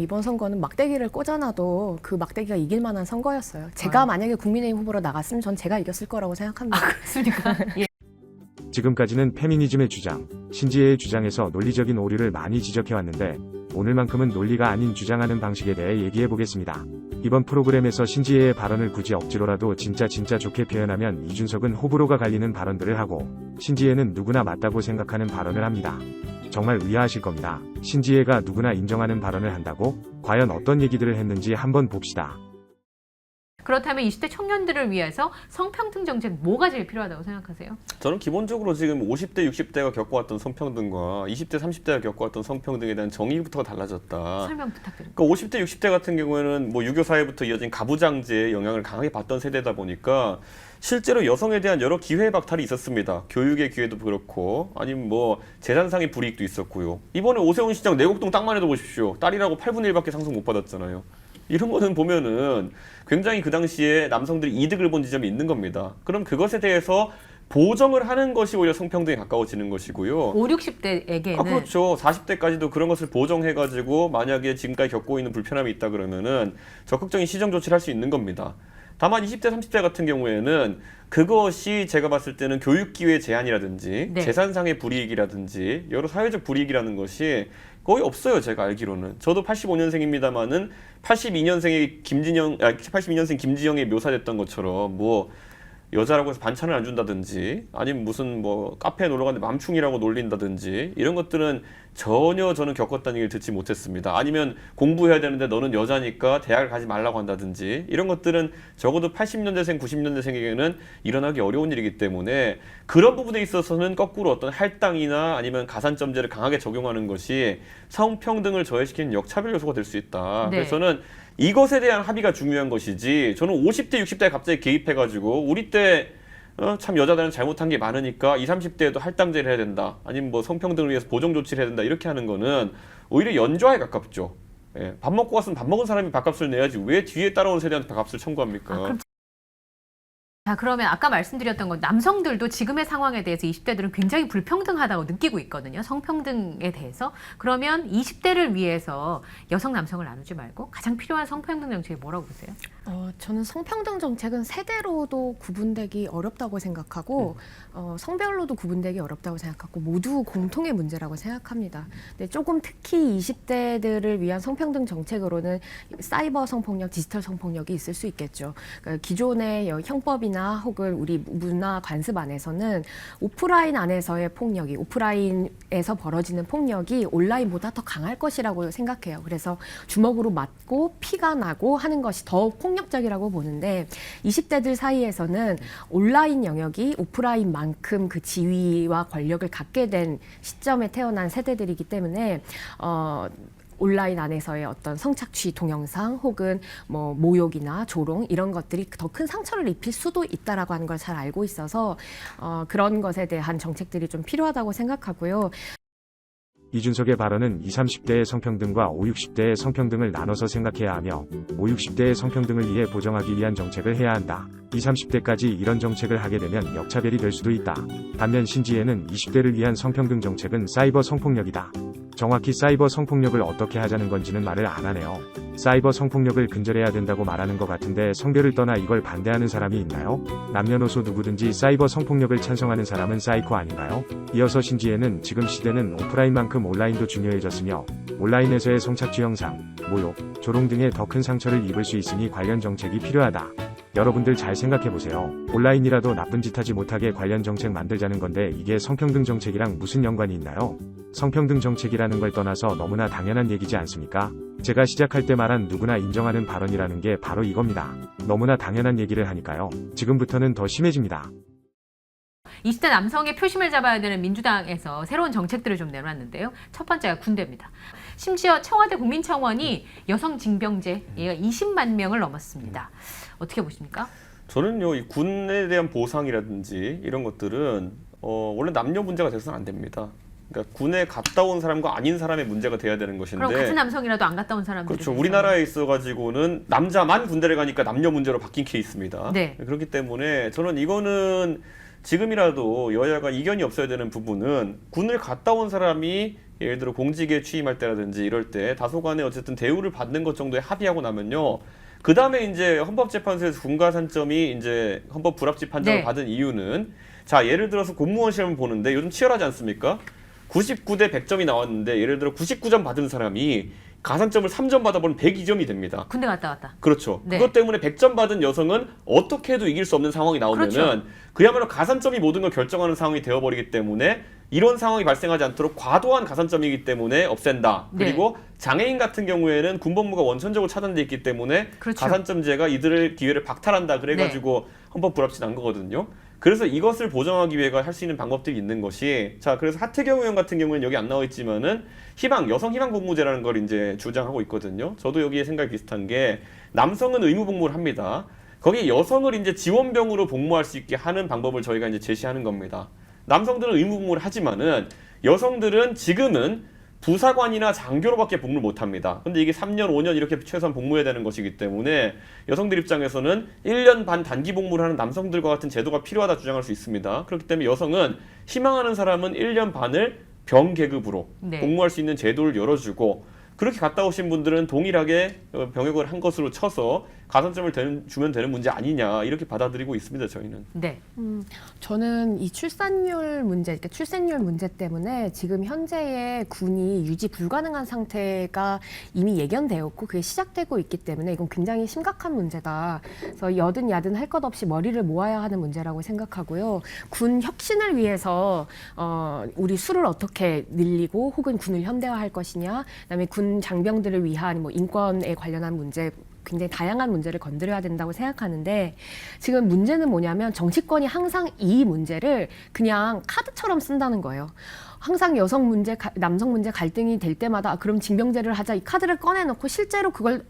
이번 선거는 막대기를 꽂아놔도 그 막대기가 이길 만한 선거였어요. 제가 아. 만약에 국민의힘 후보로 나갔으면 전 제가 이겼을 거라고 생각합니다. 그렇습니까? 예. 지금까지는 페미니즘의 주장, 신지혜의 주장에서 논리적인 오류를 많이 지적해왔는데 오늘만큼은 논리가 아닌 주장하는 방식에 대해 얘기해 보겠습니다. 이번 프로그램에서 신지혜의 발언을 굳이 억지로라도 진짜 진짜 좋게 표현하면 이준석은 호불호가 갈리는 발언들을 하고 신지혜는 누구나 맞다고 생각하는 발언을 합니다. 정말 의아하실 겁니다. 신지혜가 누구나 인정하는 발언을 한다고? 과연 어떤 얘기들을 했는지 한번 봅시다. 그렇다면 20대 청년들을 위해서 성평등 정책 뭐가 제일 필요하다고 생각하세요? 저는 기본적으로 지금 50대, 60대가 겪어왔던 성평등과 20대, 30대가 겪어왔던 성평등에 대한 정의부터가 달라졌다. 설명 부탁드립니다. 그러니까 50대, 60대 같은 경우에는 뭐 유교 사회부터 이어진 가부장제의 영향을 강하게 받던 세대다 보니까 실제로 여성에 대한 여러 기회 박탈이 있었습니다. 교육의 기회도 그렇고 아니면 뭐 재산상의 불이익도 있었고요. 이번에 오세훈 시장 내곡동 땅만 해도 보십시오. 딸이라고 8분의 1밖에 상속 못 받았잖아요. 이런 거는 보면은 굉장히 그 당시에 남성들이 이득을 본 지점이 있는 겁니다. 그럼 그것에 대해서 보정을 하는 것이 오히려 성평등에 가까워지는 것이고요. 5, 60대에게는 아, 그렇죠. 40대까지도 그런 것을 보정해 가지고 만약에 지금까지 겪고 있는 불편함이 있다 그러면은 적극적인 시정 조치를 할 수 있는 겁니다. 다만 20대, 30대 같은 경우에는 그것이 제가 봤을 때는 교육 기회 제한이라든지 네. 재산상의 불이익이라든지 여러 사회적 불이익이라는 것이 거의 없어요. 제가 알기로는. 저도 85년생입니다만은 82년생의 김진영, 아, 82년생 김지영에 묘사됐던 것처럼 뭐 여자라고 해서 반찬을 안 준다든지 아니면 무슨 뭐 카페에 놀러 갔는데 맘충이라고 놀린다든지 이런 것들은 전혀 저는 겪었다는 얘기를 듣지 못했습니다. 아니면 공부해야 되는데 너는 여자니까 대학을 가지 말라고 한다든지 이런 것들은 적어도 80년대생, 90년대생에게는 일어나기 어려운 일이기 때문에 그런 부분에 있어서는 거꾸로 어떤 할당이나 아니면 가산점제를 강하게 적용하는 것이 성평등을 저해시키는 역차별 요소가 될 수 있다. 네. 그래서 저는 이것에 대한 합의가 중요한 것이지 저는 50대, 60대에 갑자기 개입해가지고 우리 때 어, 참 여자들은 잘못한 게 많으니까 20, 30대에도 할당제를 해야 된다. 아니면 뭐 성평등을 위해서 보정 조치를 해야 된다. 이렇게 하는 거는 오히려 연좌에 가깝죠. 예, 밥 먹고 왔으면 밥 먹은 사람이 밥값을 내야지 왜 뒤에 따라오는 세대한테 밥값을 청구합니까? 아, 자 그러면 아까 말씀드렸던 건 남성들도 지금의 상황에 대해서 20대들은 굉장히 불평등하다고 느끼고 있거든요. 성평등에 대해서. 그러면 20대를 위해서 여성 남성을 나누지 말고 가장 필요한 성평등 정책이 뭐라고 보세요? 어, 저는 성평등 정책은 세대로도 구분되기 어렵다고 생각하고 음. 어, 성별로도 구분되기 어렵다고 생각하고 모두 공통의 문제라고 생각합니다. 근데 조금 특히 20대들을 위한 성평등 정책으로는 사이버 성폭력, 디지털 성폭력이 있을 수 있겠죠. 그러니까 기존의 여- 형법 이나 혹은 우리 문화 관습 안에서는 오프라인 안에서의 폭력이 오프라인에서 벌어지는 폭력이 온라인보다 더 강할 것이라고 생각해요. 그래서 주먹으로 맞고 피가 나고 하는 것이 더 폭력적이라고 보는데 20대들 사이에서는 온라인 영역이 오프라인만큼 그 지위와 권력을 갖게 된 시점에 태어난 세대들이기 때문에 어 온라인 안에서의 어떤 성착취 동영상 혹은 뭐 모욕이나 조롱 이런 것들이 더 큰 상처를 입힐 수도 있다라고 하는 걸 잘 알고 있어서 어 그런 것에 대한 정책들이 좀 필요하다고 생각하고요. 이준석의 발언은 20, 30대의 성평등과 5, 60대의 성평등을 나눠서 생각해야 하며 5, 60대의 성평등을 위해 보정하기 위한 정책을 해야 한다. 20, 30대까지 이런 정책을 하게 되면 역차별이 될 수도 있다. 반면 신지혜는 20대를 위한 성평등 정책은 사이버 성폭력이다. 정확히 사이버 성폭력을 어떻게 하자는 건지는 말을 안 하네요. 사이버 성폭력을 근절해야 된다고 말하는 것 같은데 성별을 떠나 이걸 반대하는 사람이 있나요? 남녀노소 누구든지 사이버 성폭력을 찬성하는 사람은 사이코 아닌가요? 이어서 신지혜는 지금 시대는 오프라인만큼 온라인도 중요해졌으며 온라인에서의 성착취 영상, 모욕, 조롱 등의 더 큰 상처를 입을 수 있으니 관련 정책이 필요하다. 여러분들 잘 생각해보세요. 온라인이라도 나쁜 짓 하지 못하게 관련 정책 만들자는 건데 이게 성평등 정책이랑 무슨 연관이 있나요? 성평등 정책이라는 걸 떠나서 너무나 당연한 얘기지 않습니까? 제가 시작할 때 말한 누구나 인정하는 발언이라는 게 바로 이겁니다. 너무나 당연한 얘기를 하니까요. 지금부터는 더 심해집니다. 20대 남성의 표심을 잡아야 되는 민주당에서 새로운 정책들을 좀 내놨는데요. 첫 번째가 군대입니다. 심지어 청와대 국민청원이 여성 징병제 얘가 20만 명을 넘었습니다. 어떻게 보십니까? 저는요, 이 군에 대한 보상이라든지 이런 것들은 어, 원래 남녀 문제가 돼서는 안 됩니다. 그러니까 군에 갔다 온 사람과 아닌 사람의 문제가 돼야 되는 것인데. 그럼 같은 남성이라도 안 갔다 온 사람들 그렇죠. 우리나라에 있어 가지고는 남자만 군대를 가니까 남녀 문제로 바뀐 케이스입니다. 네. 그렇기 때문에 저는 이거는 지금이라도 여야가 이견이 없어야 되는 부분은 군을 갔다 온 사람이 예를 들어 공직에 취임할 때라든지 이럴 때 다소간에 어쨌든 대우를 받는 것 정도에 합의하고 나면요. 그 다음에 이제 헌법재판소에서 군가산점이 이제 헌법 불합치 판정을 네. 받은 이유는 자 예를 들어서 공무원 시험을 보는데 요즘 치열하지 않습니까? 99대 100점이 나왔는데 예를 들어 99점 받은 사람이 가산점을 3점 받아보면 102점이 됩니다. 군대 갔다 왔다. 그렇죠. 네. 그것 때문에 100점 받은 여성은 어떻게 해도 이길 수 없는 상황이 나오면은 그렇죠. 그야말로 가산점이 모든 걸 결정하는 상황이 되어버리기 때문에 이런 상황이 발생하지 않도록 과도한 가산점이기 때문에 없앤다. 네. 그리고 장애인 같은 경우에는 군법무가 원천적으로 차단돼 있기 때문에 그렇죠. 가산점제가 이들의 기회를 박탈한다. 그래가지고 네. 헌법 불합치 난 거거든요. 그래서 이것을 보정하기 위해 할 수 있는 방법들이 있는 것이 자 그래서 하태경 의원 같은 경우는 여기 안 나와 있지만은 희망 여성 희망 복무제라는 걸 이제 주장하고 있거든요. 저도 여기에 생각이 비슷한 게 남성은 의무 복무를 합니다. 거기 여성을 이제 지원병으로 복무할 수 있게 하는 방법을 저희가 이제 제시하는 겁니다. 남성들은 의무 복무를 하지만은 여성들은 지금은 부사관이나 장교로밖에 복무를 못 합니다. 근데 이게 3년, 5년 이렇게 최소한 복무해야 되는 것이기 때문에 여성들 입장에서는 1년 반 단기 복무를 하는 남성들과 같은 제도가 필요하다 주장할 수 있습니다. 그렇기 때문에 여성은 희망하는 사람은 1년 반을 병 계급으로 네. 복무할 수 있는 제도를 열어주고 그렇게 갔다 오신 분들은 동일하게 어, 병역을 한 것으로 쳐서 가산점을 되는- 주면 되는 문제 아니냐 이렇게 받아들이고 있습니다 저희는. 네. 음, 저는 이 출산율 문제, 그러니까 출생률 문제 때문에 지금 현재의 군이 유지 불가능한 상태가 이미 예견되었고 그게 시작되고 있기 때문에 이건 굉장히 심각한 문제다. 그래서 여든 야든 할 것 없이 머리를 모아야 하는 문제라고 생각하고요. 군 혁신을 위해서 어, 우리 수를 어떻게 늘리고 혹은 군을 현대화할 것이냐, 그다음에 군 장병들을 위한 뭐 인권에 관련한 문제. 굉장히 다양한 문제를 건드려야 된다고 생각하는데 지금 문제는 뭐냐면 정치권이 항상 이 문제를 그냥 카드처럼 쓴다는 거예요. 항상 여성 문제, 가- 남성 문제 갈등이 될 때마다 아, 그럼 징병제를 하자 이 카드를 꺼내놓고 실제로 그걸 아,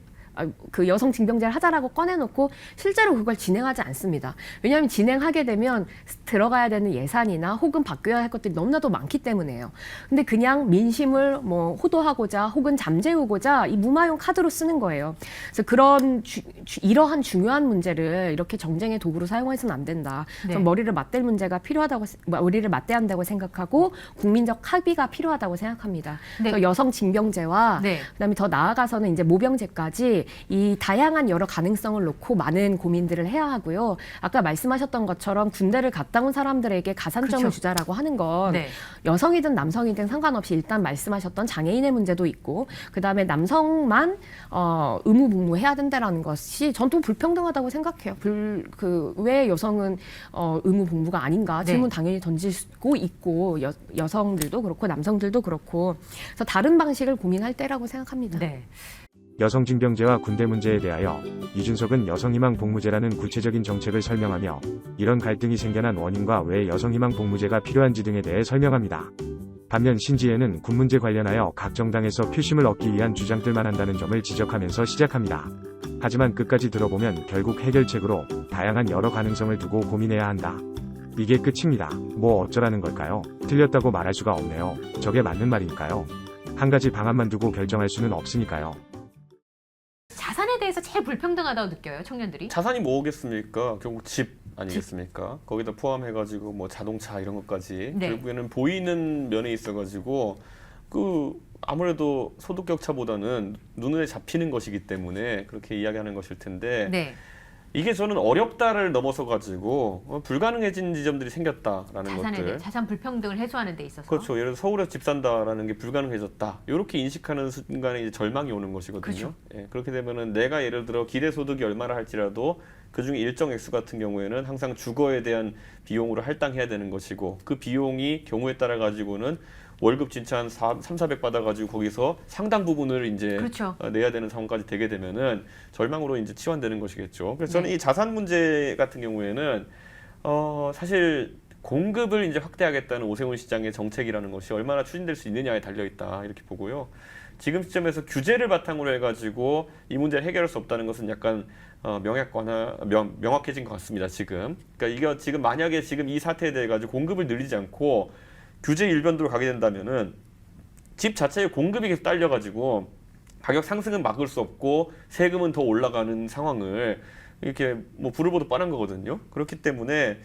그 여성 징병제를 하자라고 꺼내놓고 실제로 그걸 진행하지 않습니다. 왜냐하면 진행하게 되면 들어가야 되는 예산이나 혹은 바뀌어야 할 것들이 너무나도 많기 때문에요. 근데 그냥 민심을 뭐 호도하고자 혹은 잠재우고자 이 무마용 카드로 쓰는 거예요. 그래서 그런 주- 주- 이러한 중요한 문제를 이렇게 정쟁의 도구로 사용해서는 안 된다. 네. 머리를 맞댈 문제가 필요하다고 세- 머리를 맞대야 한다고 생각하고 국민적 합의가 필요하다고 생각합니다. 네. 그래서 여성 징병제와 네. 그다음에 더 나아가서는 이제 모병제까지 이 다양한 여러 가능성을 놓고 많은 고민들을 해야 하고요. 아까 말씀하셨던 것처럼 군대를 갔다 온 사람들에게 가산점을 그렇죠. 주자라고 하는 건 네. 여성이든 남성이든 상관없이 일단 말씀하셨던 장애인의 문제도 있고 그다음에 남성만 어, 의무 복무해야 된다라는 것이 전 또 불평등하다고 생각해요. 불그왜 여성은 어, 의무 복무가 아닌가 네. 질문 당연히 던지고 있고 여, 여성들도 그렇고 남성들도 그렇고 그래서 다른 방식을 고민할 때라고 생각합니다. 네. 여성 징병제와 군대 문제에 대하여 이준석은 여성희망 복무제라는 구체적인 정책을 설명하며 이런 갈등이 생겨난 원인과 왜 여성희망 복무제가 필요한지 등에 대해 설명합니다. 반면 신지혜는 군 문제 관련하여 각 정당에서 표심을 얻기 위한 주장들만 한다는 점을 지적하면서 시작합니다. 하지만 끝까지 들어보면 결국 해결책으로 다양한 여러 가능성을 두고 고민해야 한다. 이게 끝입니다. 뭐 어쩌라는 걸까요? 틀렸다고 말할 수가 없네요. 저게 맞는 말일까요? 한 가지 방안만 두고 결정할 수는 없으니까요. 제일 불평등하다고 느껴요, 청년들이. 자산이 뭐겠습니까? 결국 집 아니겠습니까? 거기다 포함해가지고 뭐 자동차 이런 것까지 네. 결국에는 보이는 면에 있어가지고 그 아무래도 소득 격차보다는 눈에 잡히는 것이기 때문에 그렇게 이야기하는 것일 텐데 네. 이게 저는 어렵다를 넘어서 가지고 어, 불가능해진 지점들이 생겼다라는 자산에 것들. 대해 자산 불평등을 해소하는 데 있어서. 그렇죠. 예를 들어 서울에서 집 산다라는 게 불가능해졌다. 이렇게 인식하는 순간에 이제 절망이 오는 것이거든요. 그렇죠. 예, 그렇게 되면은 내가 예를 들어 기대 소득이 얼마나 할지라도 그 중에 일정 액수 같은 경우에는 항상 주거에 대한 비용으로 할당해야 되는 것이고 그 비용이 경우에 따라 가지고는 월급 진짜 한 3, 400 받아가지고 거기서 상당 부분을 이제 그렇죠. 어, 내야 되는 상황까지 되게 되면은 절망으로 이제 치환되는 것이겠죠. 그래서 저는 네. 이 자산 문제 같은 경우에는 어 사실 공급을 이제 확대하겠다는 오세훈 시장의 정책이라는 것이 얼마나 추진될 수 있느냐에 달려 있다 이렇게 보고요. 지금 시점에서 규제를 바탕으로 해가지고 이 문제를 해결할 수 없다는 것은 약간 어, 명확거나 명, 명확해진 것 같습니다. 지금 그러니까 이거 지금 만약에 지금 이 사태에 대해 가지고 공급을 늘리지 않고 규제 일변도로 가게 된다면은 집 자체의 공급이 계속 딸려가지고 가격 상승은 막을 수 없고 세금은 더 올라가는 상황을 이렇게 뭐 불을 보듯 뻔한 거거든요. 그렇기 때문에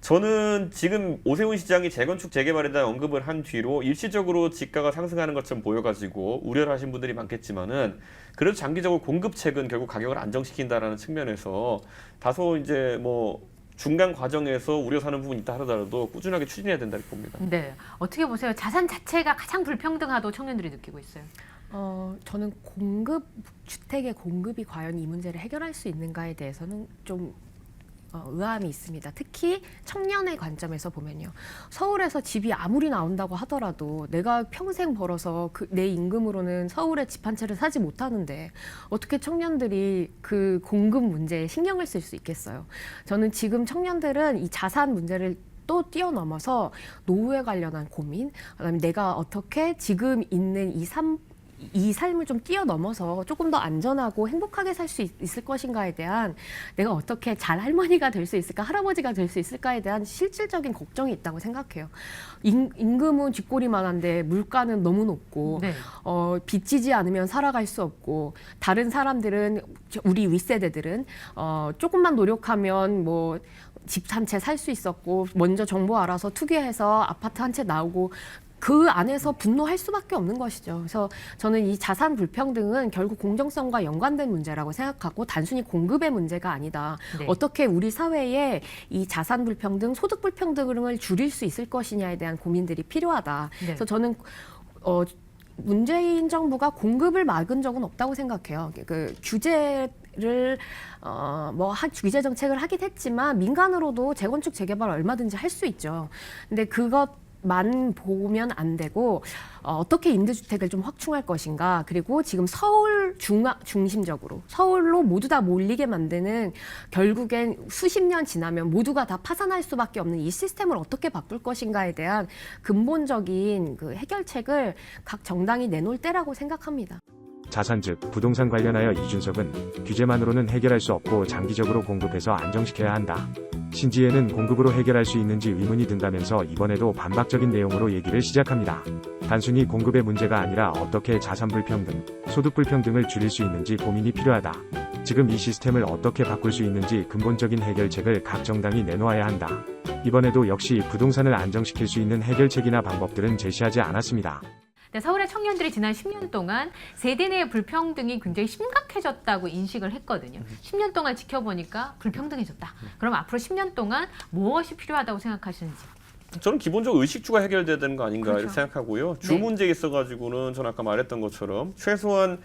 저는 지금 오세훈 시장이 재건축 재개발에 대한 언급을 한 뒤로 일시적으로 지가가 상승하는 것처럼 보여가지고 우려를 하신 분들이 많겠지만은 그래도 장기적으로 공급책은 결국 가격을 안정시킨다라는 측면에서 다소 이제 뭐 중간 과정에서 우려 사는 부분이 있다 하더라도 꾸준하게 추진해야 된다고 봅니다. 네. 어떻게 보세요? 자산 자체가 가장 불평등하다고 청년들이 느끼고 있어요. 어, 저는 공급 주택의 공급이 과연 이 문제를 해결할 수 있는가에 대해서는 좀 어, 의아함이 있습니다. 특히 청년의 관점에서 보면요. 서울에서 집이 아무리 나온다고 하더라도 내가 평생 벌어서 그 내 임금으로는 서울에 집 한 채를 사지 못하는데 어떻게 청년들이 그 공급 문제에 신경을 쓸 수 있겠어요. 저는 지금 청년들은 이 자산 문제를 또 뛰어넘어서 노후에 관련한 고민, 그다음에 내가 어떻게 지금 있는 이 삶, 이 삶을 좀 뛰어넘어서 조금 더 안전하고 행복하게 살 수 있을 것인가에 대한 내가 어떻게 잘 할머니가 될 수 있을까, 할아버지가 될 수 있을까에 대한 실질적인 걱정이 있다고 생각해요. 임, 임금은 뒷골이만한데 물가는 너무 높고 네. 어, 빚지지 않으면 살아갈 수 없고 다른 사람들은 저- 우리 윗세대들은 어, 조금만 노력하면 뭐 집 한 채 살 수 있었고 먼저 정보 알아서 투기해서 아파트 한 채 나오고 그 안에서 분노할 수밖에 없는 것이죠. 그래서 저는 이 자산 불평등은 결국 공정성과 연관된 문제라고 생각하고 단순히 공급의 문제가 아니다. 네. 어떻게 우리 사회에 이 자산 불평등, 소득 불평등을 줄일 수 있을 것이냐에 대한 고민들이 필요하다. 네. 그래서 저는 어 문재인 정부가 공급을 막은 적은 없다고 생각해요. 그 규제 를 어뭐 규제 정책을 하긴 했지만 민간으로도 재건축 재개발 얼마든지 할 수 있죠. 근데 그것 만 보면 안 되고 어, 어떻게 임대주택을 좀 확충할 것인가 그리고 지금 서울 중앙 중심적으로 서울로 모두 다 몰리게 만드는 결국엔 수십 년 지나면 모두가 다 파산할 수밖에 없는 이 시스템을 어떻게 바꿀 것인가에 대한 근본적인 그 해결책을 각 정당이 내놓을 때라고 생각합니다. 자산 즉 부동산 관련하여 이준석은 규제만으로는 해결할 수 없고 장기적으로 공급해서 안정시켜야 한다. 신지에는 공급으로 해결할 수 있는지 의문이 든다면서 이번에도 반박적인 내용으로 얘기를 시작합니다. 단순히 공급의 문제가 아니라 어떻게 자산 불평등, 소득 불평등을 줄일 수 있는지 고민이 필요하다. 지금 이 시스템을 어떻게 바꿀 수 있는지 근본적인 해결책을 각 정당이 내놓아야 한다. 이번에도 역시 부동산을 안정시킬 수 있는 해결책이나 방법들은 제시하지 않았습니다. 네, 서울의 청년들이 지난 10년 동안 세대 내 불평등이 굉장히 심각해졌다고 인식을 했거든요. 10년 동안 지켜보니까 불평등해졌다. 그럼 앞으로 10년 동안 무엇이 필요하다고 생각하시는지. 저는 기본적으로 의식주가 해결돼야 되는 거 아닌가 그렇죠. 이렇게 생각하고요. 주 네. 문제에 있어가지고는 저는 아까 말했던 것처럼 최소한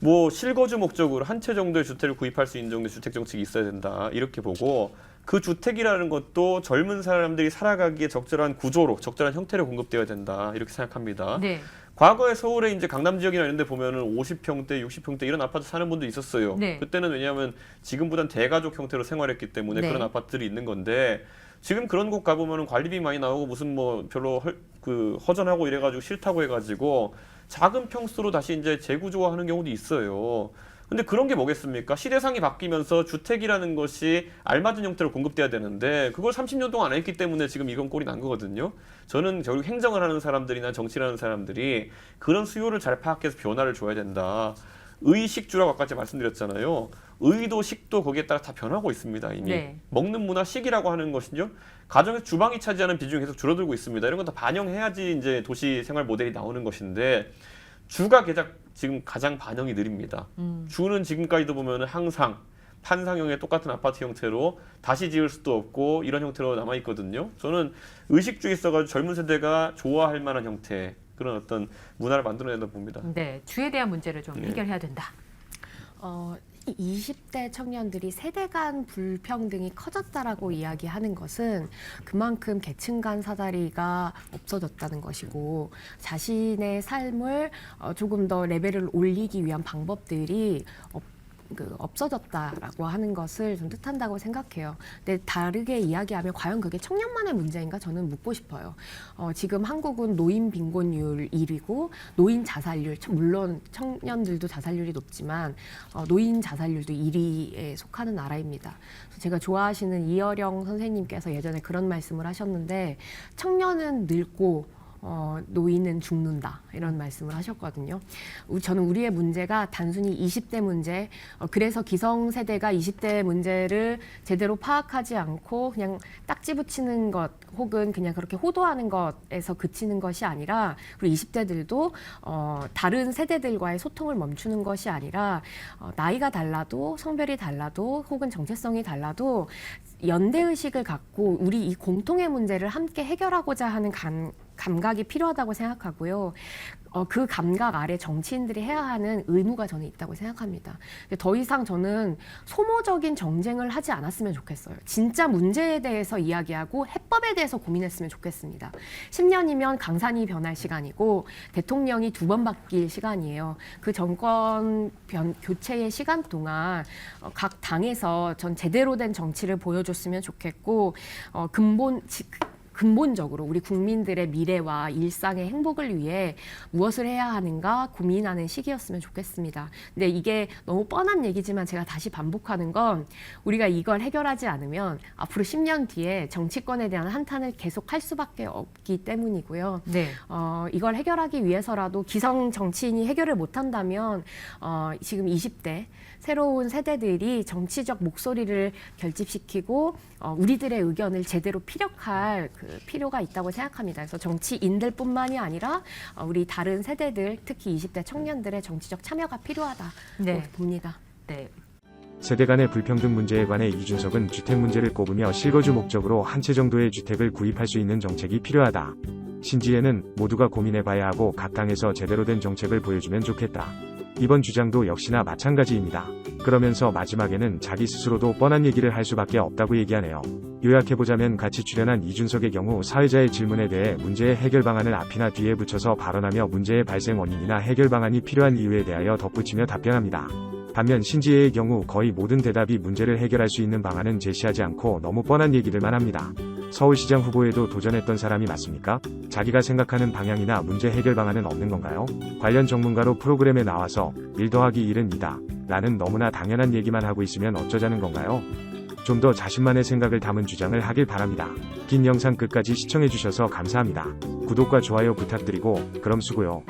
뭐 실거주 목적으로 한 채 정도의 주택을 구입할 수 있는 정도의 주택 정책이 있어야 된다 이렇게 보고 그 주택이라는 것도 젊은 사람들이 살아가기에 적절한 구조로 적절한 형태로 공급되어야 된다 이렇게 생각합니다. 네. 과거에 서울에 이제 강남 지역이나 이런 데 보면은 50평대, 60평대 이런 아파트 사는 분도 있었어요. 네. 그때는 왜냐하면 지금보단 대가족 형태로 생활했기 때문에 네. 그런 아파트들이 있는 건데 지금 그런 곳 가보면은 관리비 많이 나오고 무슨 뭐 별로 헐, 그 허전하고 이래가지고 싫다고 해가지고 작은 평수로 다시 이제 재구조화하는 경우도 있어요. 근데 그런 게 뭐겠습니까? 시대상이 바뀌면서 주택이라는 것이 알맞은 형태로 공급돼야 되는데 그걸 30년 동안 안 했기 때문에 지금 이건 꼴이 난 거거든요. 저는 결국 행정을 하는 사람들이나 정치를 하는 사람들이 그런 수요를 잘 파악해서 변화를 줘야 된다. 의식주라고 아까 제가 말씀드렸잖아요. 의도, 식도 거기에 따라 다 변하고 있습니다 이미. 네. 먹는 문화, 식이라고 하는 것은요. 가정에서 주방이 차지하는 비중이 계속 줄어들고 있습니다. 이런 건 다 반영해야지 이제 도시 생활 모델이 나오는 것인데 주가 개작 지금 가장 반영이 느립니다. 음. 주는 지금까지도 보면은 항상 판상형의 똑같은 아파트 형태로 다시 지을 수도 없고 이런 형태로 남아 있거든요. 저는 의식주의 있어가지고 젊은 세대가 좋아할 만한 형태 그런 어떤 문화를 만들어낸다 봅니다. 네. 주에 대한 문제를 좀 네. 해결해야 된다. 어, 이 20대 청년들이 세대 간 불평등이 커졌다라고 이야기하는 것은 그만큼 계층 간 사다리가 없어졌다는 것이고 자신의 삶을 어, 조금 더 레벨을 올리기 위한 방법들이 없, 그 없어졌다라고 하는 것을 좀 뜻한다고 생각해요. 근데 다르게 이야기하면 과연 그게 청년만의 문제인가 저는 묻고 싶어요. 어, 지금 한국은 노인 빈곤율 1위고 노인 자살률 물론 청년들도 자살률이 높지만 어, 노인 자살률도 1위에 속하는 나라입니다. 제가 좋아하시는 이어령 선생님께서 예전에 그런 말씀을 하셨는데 청년은 늙고 어, 노인은 죽는다 이런 말씀을 하셨거든요. 우리- 저는 우리의 문제가 단순히 20대 문제, 어, 그래서 기성 세대가 20대 문제를 제대로 파악하지 않고 그냥 딱지 붙이는 것 혹은 그냥 그렇게 호도하는 것에서 그치는 것이 아니라 그리고 20대들도 어, 다른 세대들과의 소통을 멈추는 것이 아니라 어, 나이가 달라도 성별이 달라도 혹은 정체성이 달라도 연대 의식을 갖고 우리 이 공통의 문제를 함께 해결하고자 하는 감, 감각이 필요하다고 생각하고요. 어, 그 감각 아래 정치인들이 해야 하는 의무가 저는 있다고 생각합니다. 더 이상 저는 소모적인 정쟁을 하지 않았으면 좋겠어요. 진짜 문제에 대해서 이야기하고 해법에 대해서 고민했으면 좋겠습니다. 10년이면 강산이 변할 시간이고 대통령이 두 번 바뀔 시간이에요. 그 정권 변, 교체의 시간 동안 어, 각 당에서 전 제대로 된 정치를 보여줬으면 좋겠고 어, 근본 지- 근본적으로 우리 국민들의 미래와 일상의 행복을 위해 무엇을 해야 하는가 고민하는 시기였으면 좋겠습니다. 근데 이게 너무 뻔한 얘기지만 제가 다시 반복하는 건 우리가 이걸 해결하지 않으면 앞으로 10년 뒤에 정치권에 대한 한탄을 계속 할 수밖에 없기 때문이고요. 네. 어, 이걸 해결하기 위해서라도 기성 정치인이 해결을 못한다면 어, 지금 20대 새로운 세대들이 정치적 목소리를 결집시키고 어, 우리들의 의견을 제대로 피력할 그 필요가 있다고 생각합니다. 그래서 정치인들뿐만이 아니라 어, 우리 다른 세대들 특히 20대 청년들의 정치적 참여가 필요하다고 네. 봅니다. 네. 세대 간의 불평등 문제에 관해 이준석은 주택 문제를 꼽으며 실거주 목적으로 한 채 정도의 주택을 구입할 수 있는 정책이 필요하다. 신지혜는 모두가 고민해봐야 하고 각 당에서 제대로 된 정책을 보여주면 좋겠다. 이번 주장도 역시나 마찬가지입니다. 그러면서 마지막에는 자기 스스로도 뻔한 얘기를 할 수밖에 없다고 얘기하네요. 요약해보자면 같이 출연한 이준석의 경우 사회자의 질문에 대해 문제의 해결 방안을 앞이나 뒤에 붙여서 발언하며 문제의 발생 원인이나 해결 방안이 필요한 이유에 대하여 덧붙이며 답변합니다. 반면 신지혜의 경우 거의 모든 대답이 문제를 해결할 수 있는 방안은 제시하지 않고 너무 뻔한 얘기들만 합니다. 서울시장 후보에도 도전했던 사람이 맞습니까? 자기가 생각하는 방향이나 문제 해결 방안은 없는 건가요? 관련 전문가로 프로그램에 나와서 1 더하기 1은 2다. 라는 너무나 당연한 얘기만 하고 있으면 어쩌자는 건가요? 좀 더 자신만의 생각을 담은 주장을 하길 바랍니다. 긴 영상 끝까지 시청해주셔서 감사합니다. 구독과 좋아요 부탁드리고, 그럼 수고요.